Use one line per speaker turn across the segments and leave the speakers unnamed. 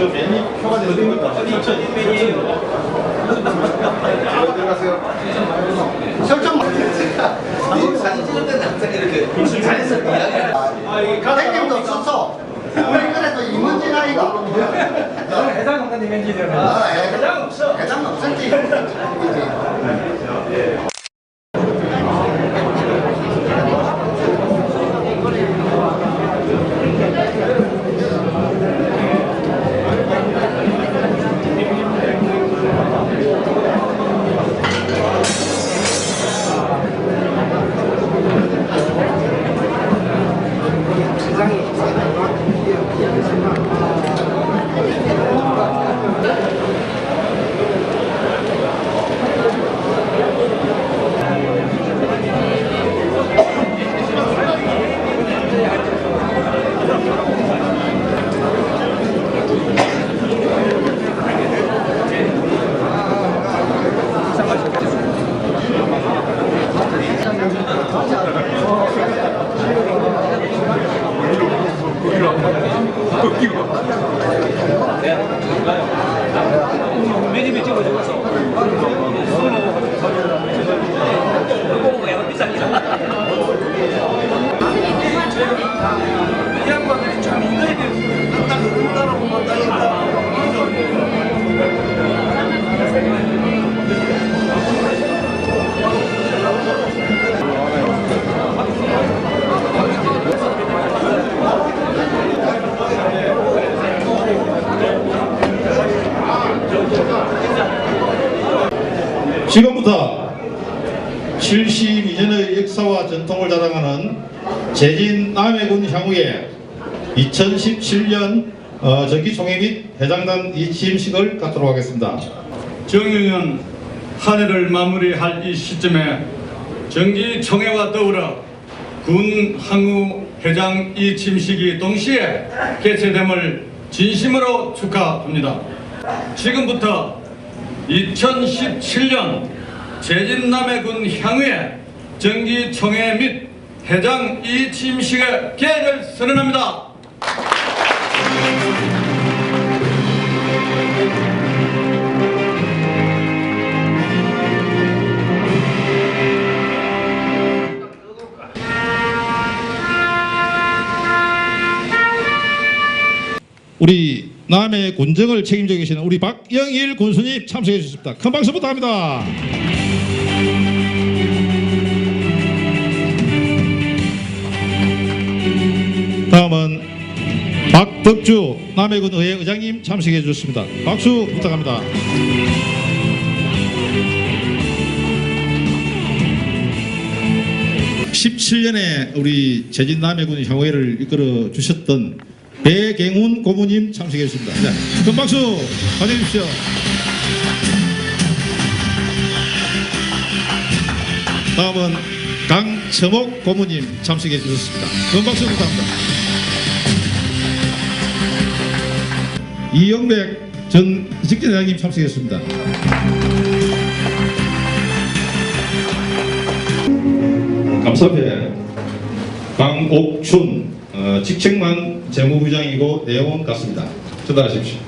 저 메뉴 표가 되는 거니까 들어가세요.
설정
사진 찍을 때는 항상 이렇게 잘해서 이야기를
택임도 없어서 우리 그래도 이문진 아이가
해당 없는 이면지는
아, 해당 없어. 해당 없었지
지금부터 72년의 역사와 전통을 자랑하는 제진 남해군 향후에 2017년 어, 정기 총회 및 회장단 이취임식을 갖도록 하겠습니다.
정유년 한 해를 마무리할 이 시점에 정기 총회와 더불어 군 항우 회장 이침식이 동시에 개최됨을 진심으로 축하합니다. 지금부터 2017년 제진남해군 향후의 정기총회 및 회장 이침식의 개를 선언합니다.
우리 남해 군정을 책임져 계시는 우리 박영일 군수님 참석해 주셨습니다. 큰 박수 부탁합니다. 다음은 박덕주 남해군 의회 의장님 참석해 주셨습니다. 박수 부탁합니다. (17년에) 우리 제진 남해군 향후회를 이끌어 주셨던 배경훈 고모님 참석해 주십니다. 네, 큰 박수 받아주십시오 다음은 강철목 고모님 참석해 주셨습니다. 큰 박수 부탁합니다. 이영백 전 직전회장님 참석했습니다. 감사패 강옥춘 어, 직책만 재무부장이고 내용은 같습니다. 전달하십시오.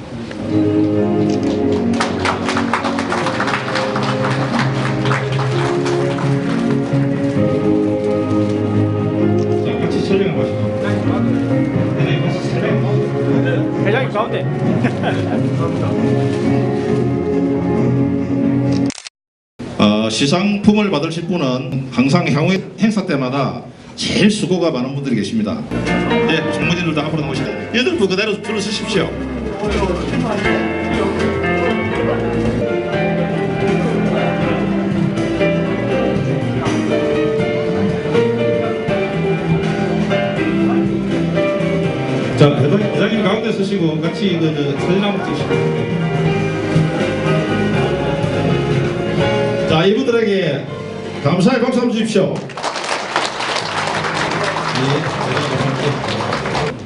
자, 같이 촬영해 보시죠. 네, 같이 촬영.
회장님 가운데
어, 시상품을 받으실 분은 항상 향후 행사 때마다 제일 수고가 많은 분들이 계십니다. 네, 총무진들도 앞으로 나오시고 여덟 분 그대로 줄을 서십시오. 자, 회장님 가운데 서시고 같이 그, 저, 사진 한번 찍으시고. 자, 이분들에게 감사의 박수 한번 주십시오. 예,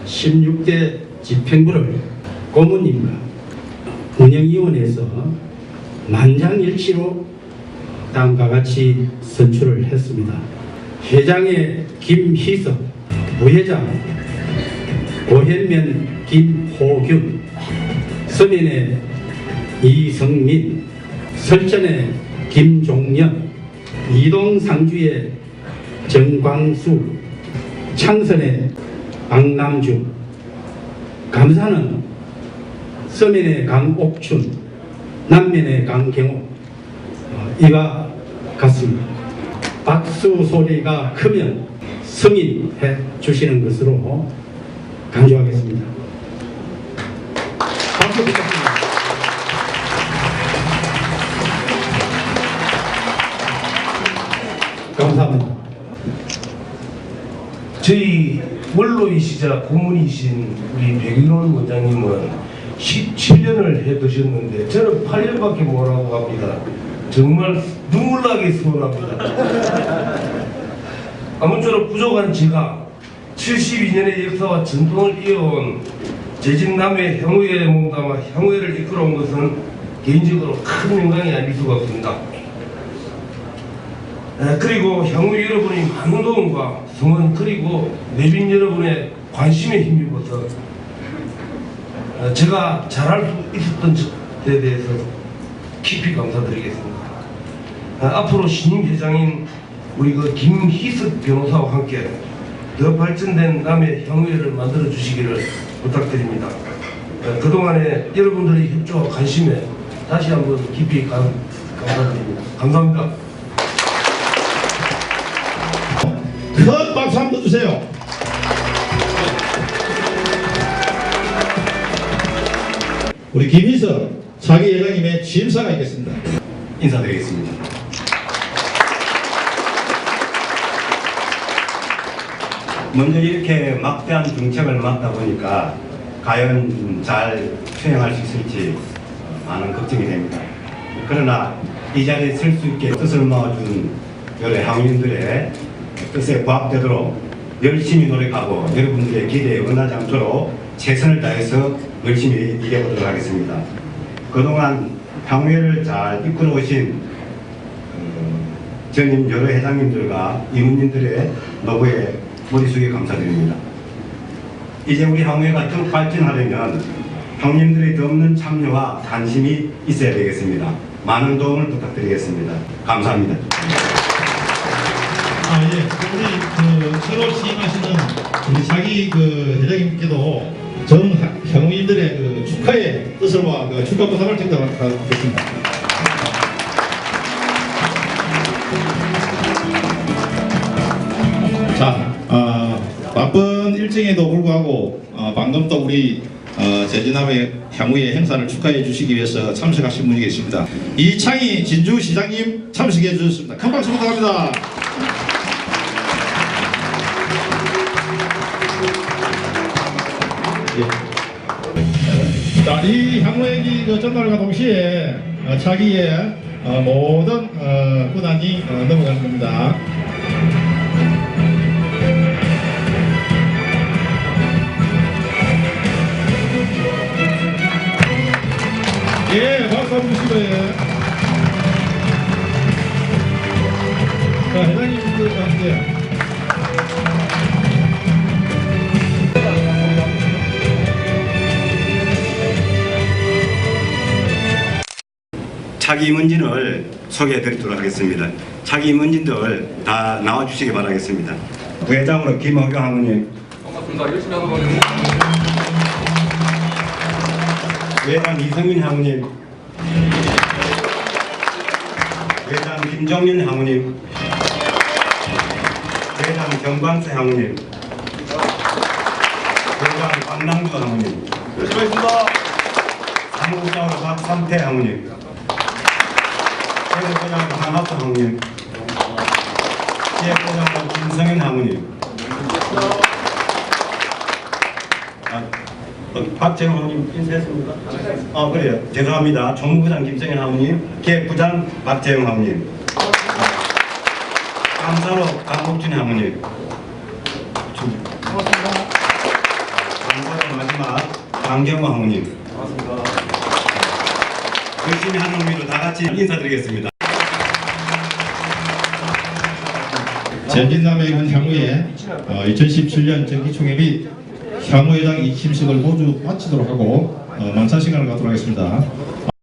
16대 집행부를 고모님과 운영위원회에서 만장일치로 다음과 같이 선출을 했습니다. 회장의 김희석, 부회장 고현면 김호균, 서민의 이성민, 설전의 김종년, 이동 상주의 정광수, 창선의 박남주, 감사는 서민의 강옥춘, 남면의 강경호, 어, 이와 같습니다. 박수 소리가 크면 승인해 주시는 것으로 강조하겠습니다. 박수 부탁드립니다. 감사합니다.
저희 원로이시자 고문이신 우리 백일원 원장님은 17년을 해두셨는데 저는 8년밖에 못하고 갑니다. 정말 눈물나게 서운합니다. 아무쪼록 부족한 제가 72년의 역사와 전통을 이어온 제진남의 향후에 몸담아 향후회를 이끌어온 것은 개인적으로 큰 영광이 아닐 수가 없습니다. 에, 그리고 향후 여러분의 많은 도움과 성원 그리고 내빈 여러분의 관심에 힘입어서 어, 제가 잘할 수 있었던 것에 대해서 깊이 감사드리겠습니다. 아, 앞으로 신임 회장인 우리 그 김희석 변호사와 함께 더 발전된 남의 향후회를 만들어 주시기를 부탁드립니다. 어, 그동안에 여러분들의 협조와 관심에 다시 한번 깊이 감, 감사드립니다. 감사합니다.
큰 박수 한번 주세요. 우리 김희석 사기 회장님의 취임사가 있겠습니다.
인사드리겠습니다. 먼저 이렇게 막대한 정책을 맡다 보니까 과연 잘 수행할 수 있을지 많은 걱정이 됩니다. 그러나 이 자리에 설 수 있게 뜻을 모아준 여러 향유인들의 뜻에 부합되도록 열심히 노력하고 여러분들의 기대에 응하지 않도록 최선을 다해서 열심히 일해보도록 하겠습니다. 그동안 향후회를 잘 이끌어 오신 어, 전임 여러 회장님들과 임원님들의 노고에 머리 숙여 감사드립니다. 이제 우리 향후회가 더 발전하려면 형님들의 더 없는 참여와 관심이 있어야 되겠습니다. 많은 도움을 부탁드리겠습니다. 감사합니다.
아 예, 우리 그 새로 취임하시는 우리 사기 그 회장님께도 전 향후인들의 그 축하의 뜻을 모아 그 축하 보상을 전달하겠습니다. 자, 어, 바쁜 일정에도 불구하고 어, 방금 또 우리 어, 제주남의 향후의 행사를 축하해 주시기 위해서 참석하신 분이 계십니다. 이창희 진주시장님 참석해 주셨습니다. 큰 박수 부탁합니다. 예. 자, 이 향후의 그 전달과 동시에 어, 차기의 어, 모든 어, 군안이 어, 넘어가는 겁니다. 예, 박수 한번 주시고, 예. 자, 회장님들과 함 께.
차기 임원진을 소개해 드리도록 하겠습니다. 차기 임원진들 다 나와 주시기 바라겠습니다. 부회장으로 김호경 학원님. 부회장 이성민 학원님. 부회장 김정년 학원님. 부회장 정광수 학원님. 부회장 박남주 학원님. 사무국장으로 박삼태 학원님. 최고장 강학수 학원님, 최고장 김성현 학원님, 아, 어, 박재호 학원님 인사했습니까? 아 그래요. 죄송합니다. 정부부장 김성현 학원님, 기획부장 박재영 학원님, 감사로 강국준 학원님. 감사로 마지막 강경호 학원님. 열심히 하는 의미로 다 같이 인사드리겠습니다.
제진남의 군 향후에 어, 2017년 정기총회 및 향후 회장 이 취임식을 모두 마치도록 하고 어, 만찬 시간을 갖도록 하겠습니다.